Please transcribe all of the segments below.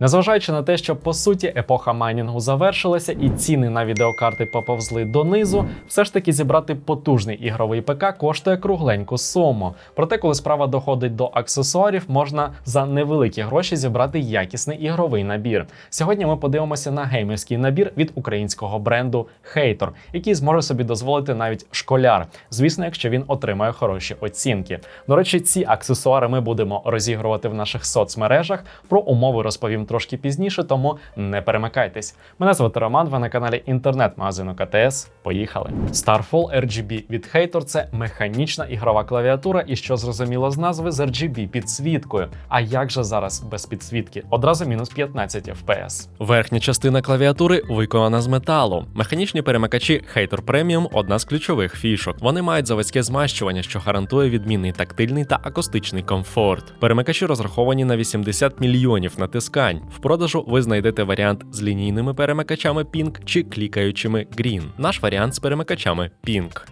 Незважаючи на те, що по суті епоха майнінгу завершилася і ціни на відеокарти поповзли донизу, все ж таки зібрати потужний ігровий ПК коштує кругленьку суму. Проте, коли справа доходить до аксесуарів, можна за невеликі гроші зібрати якісний ігровий набір. Сьогодні ми подивимося на геймерський набір від українського бренду Hator, який зможе собі дозволити навіть школяр. Звісно, якщо він отримає хороші оцінки. До речі, ці аксесуари ми будемо розігрувати в наших соцмережах. Про умови розповім трошки пізніше, тому не перемикайтесь. Мене звати Роман. Ви на каналі інтернет-магазину КТС. Поїхали. Starfall RGB від Hator – це механічна ігрова клавіатура, і що зрозуміло з назви з RGB підсвіткою. А як же зараз без підсвітки? Одразу мінус 15 FPS. Верхня частина клавіатури виконана з металу. Механічні перемикачі Hater Premium – одна з ключових фішок. Вони мають заводське змащування, що гарантує відмінний тактильний та акустичний комфорт. Перемикачі розраховані на 80 мільйонів натискань. В продажу ви знайдете варіант з лінійними перемикачами Pink чи клікаючими Green. Наш варіант з перемикачами Pink.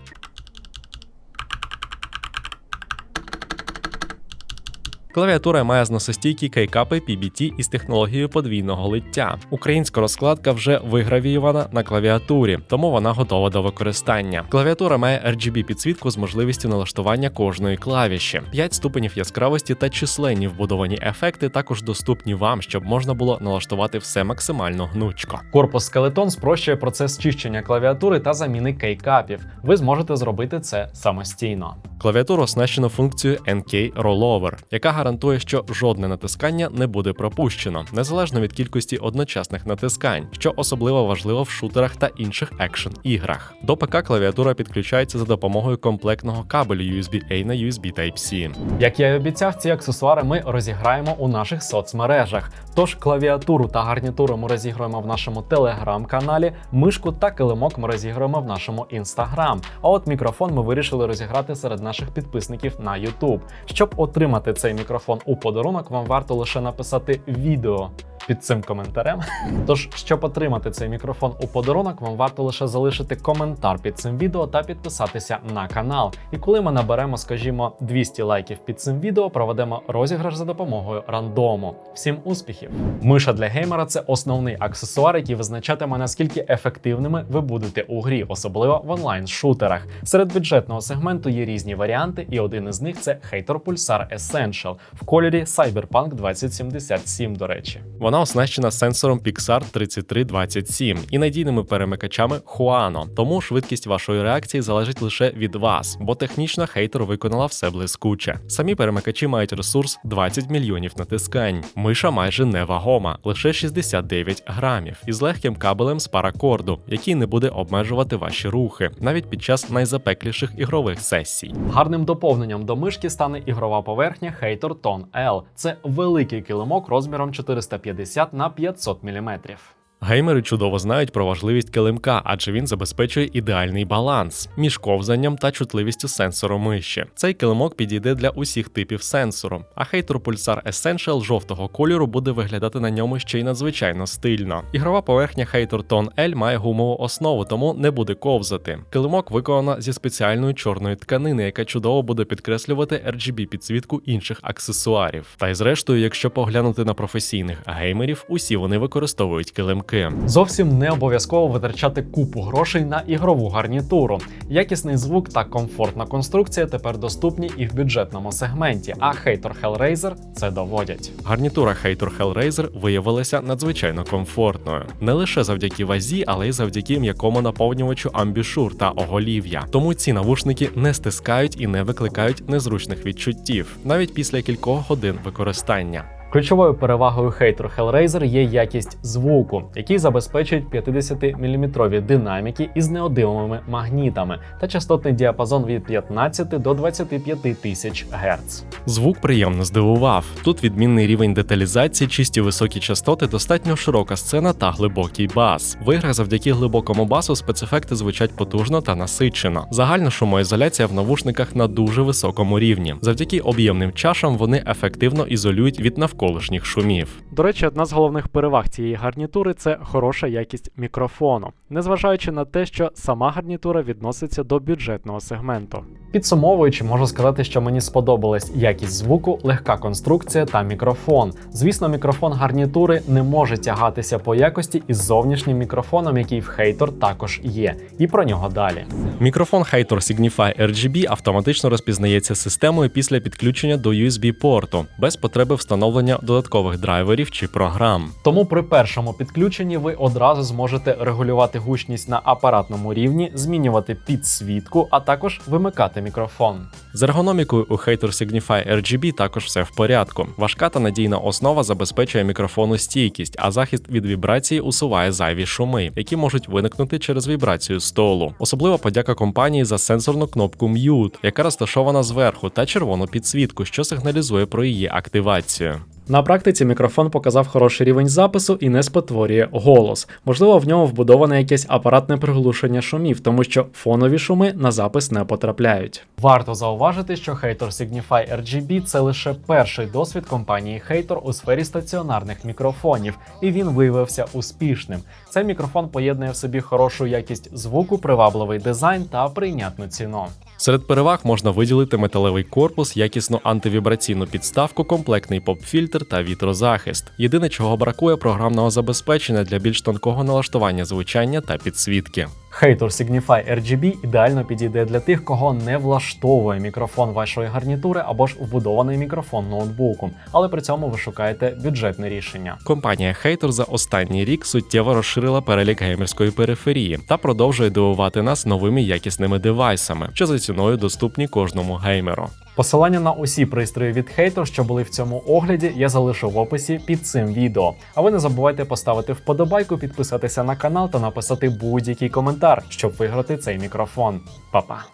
Клавіатура має зносостійкі кейкапи PBT із технологією подвійного лиття. Українська розкладка вже вигравіювана на клавіатурі, тому вона готова до використання. Клавіатура має RGB підсвітку з можливістю налаштування кожної клавіші. 5 ступенів яскравості та численні вбудовані ефекти також доступні вам, щоб можна було налаштувати все максимально гнучко. Корпус скелетон спрощує процес чищення клавіатури та заміни кейкапів. Ви зможете зробити це самостійно. Клавіатуру оснащено функцією NK Rollover, яка гарантує, що жодне натискання не буде пропущено, незалежно від кількості одночасних натискань, що особливо важливо в шутерах та інших екшн іграх. До ПК клавіатура підключається за допомогою комплектного кабелю USB-A на USB Type-C. Як я й обіцяв, ці аксесуари ми розіграємо у наших соцмережах. Тож клавіатуру та гарнітуру ми розіграємо в нашому телеграм-каналі, мишку та килимок ми розіграємо в нашому інстаграм. А от мікрофон ми вирішили розіграти серед наших підписників на YouTube. Щоб отримати цей мікрофон у подарунок, вам варто лише написати відео. Під цим коментарем. Тож, щоб отримати цей мікрофон у подарунок, вам варто лише залишити коментар під цим відео та підписатися на канал. І коли ми наберемо, скажімо, 200 лайків під цим відео, проведемо розіграш за допомогою рандому. Всім успіхів! Миша для геймера це основний аксесуар, який визначатиме наскільки ефективними ви будете у грі, особливо в онлайн-шутерах. Серед бюджетного сегменту є різні варіанти, і один із них це Hater Pulsar Essential в кольорі Cyberpunk 2077, до речі. Вона оснащена сенсором Pixar 3327 і надійними перемикачами Huano, тому швидкість вашої реакції залежить лише від вас, бо технічно хейтер виконала все блискуче. Самі перемикачі мають ресурс 20 мільйонів натискань. Миша майже невагома, лише 69 грамів, із легким кабелем з паракорду, який не буде обмежувати ваші рухи, навіть під час найзапекліших ігрових сесій. Гарним доповненням до мишки стане ігрова поверхня Hater Tone L. Це великий килимок розміром 450 на 500 мм. Геймери чудово знають про важливість килимка, адже він забезпечує ідеальний баланс між ковзанням та чутливістю сенсору миші. Цей килимок підійде для усіх типів сенсору, а Hater Pulsar Essential жовтого кольору буде виглядати на ньому ще й надзвичайно стильно. Ігрова поверхня Hater Tone L має гумову основу, тому не буде ковзати. Килимок виконано зі спеціальної чорної тканини, яка чудово буде підкреслювати RGB підсвітку інших аксесуарів. Та й зрештою, якщо поглянути на професійних геймерів, усі вони використовують килимки. Зовсім не обов'язково витрачати купу грошей на ігрову гарнітуру. Якісний звук та комфортна конструкція тепер доступні і в бюджетному сегменті, а Hater Hellraiser це доводять. Гарнітура Hater Hellraiser виявилася надзвичайно комфортною не лише завдяки вазі, але й завдяки м'якому наповнювачу амбішур та оголів'я. Тому ці навушники не стискають і не викликають незручних відчуттів, навіть після кількох годин використання. Ключовою перевагою Hater Hellraiser є якість звуку, який забезпечують 50-мм динаміки із неодимовими магнітами та частотний діапазон від 15 до 25 тисяч Гц. Звук приємно здивував. Тут відмінний рівень деталізації, чисті високі частоти, достатньо широка сцена та глибокий бас. В завдяки глибокому басу спецефекти звучать потужно та насичено. Загальна шумоізоляція в навушниках на дуже високому рівні. Завдяки об'ємним чашам вони ефективно ізолюють від навколишніх шумів. До речі, одна з головних переваг цієї гарнітури це хороша якість мікрофону, незважаючи на те, що сама гарнітура відноситься до бюджетного сегменту. Підсумовуючи, можу сказати, що мені сподобалась якість звуку, легка конструкція та мікрофон. Звісно, мікрофон гарнітури не може тягатися по якості із зовнішнім мікрофоном, який в Hater також є, і про нього далі. Мікрофон Hator Signify RGB автоматично розпізнається системою після підключення до USB-порту, без потреби встановлення додаткових драйверів чи програм. Тому при першому підключенні ви одразу зможете регулювати гучність на апаратному рівні, змінювати підсвітку, а також вимикати мікрофон. З ергономікою у Hator Signify RGB також все в порядку. Важка та надійна основа забезпечує мікрофону стійкість, а захист від вібрації усуває зайві шуми, які можуть виникнути через вібрацію столу. Особлива подяка компанії за сенсорну кнопку Mute, яка розташована зверху, та червону підсвітку, що сигналізує про її активацію. На практиці мікрофон показав хороший рівень запису і не спотворює голос. Можливо, в ньому вбудоване якесь апаратне приглушення шумів, тому що фонові шуми на запис не потрапляють. Варто зауважити, що Hator Signify RGB – це лише перший досвід компанії Hator у сфері стаціонарних мікрофонів, і він виявився успішним. Цей мікрофон поєднує в собі хорошу якість звуку, привабливий дизайн та прийнятну ціну. Серед переваг можна виділити металевий корпус, якісну антивібраційну підставку, комплектний поп-фільтр та вітрозахист. Єдине, чого бракує програмного забезпечення для більш тонкого налаштування звучання та підсвітки. Hator Signify RGB ідеально підійде для тих, кого не влаштовує мікрофон вашої гарнітури або ж вбудований мікрофон ноутбуку, але при цьому ви шукаєте бюджетне рішення. Компанія Хейтор за останній рік суттєво розширила перелік геймерської периферії та продовжує дивувати нас новими якісними девайсами, що за ціною доступні кожному геймеру. Посилання на усі пристрої від хейтер, що були в цьому огляді, я залишу в описі під цим відео. А ви не забувайте поставити вподобайку, підписатися на канал та написати будь-який коментар, щоб виграти цей мікрофон. Па-па!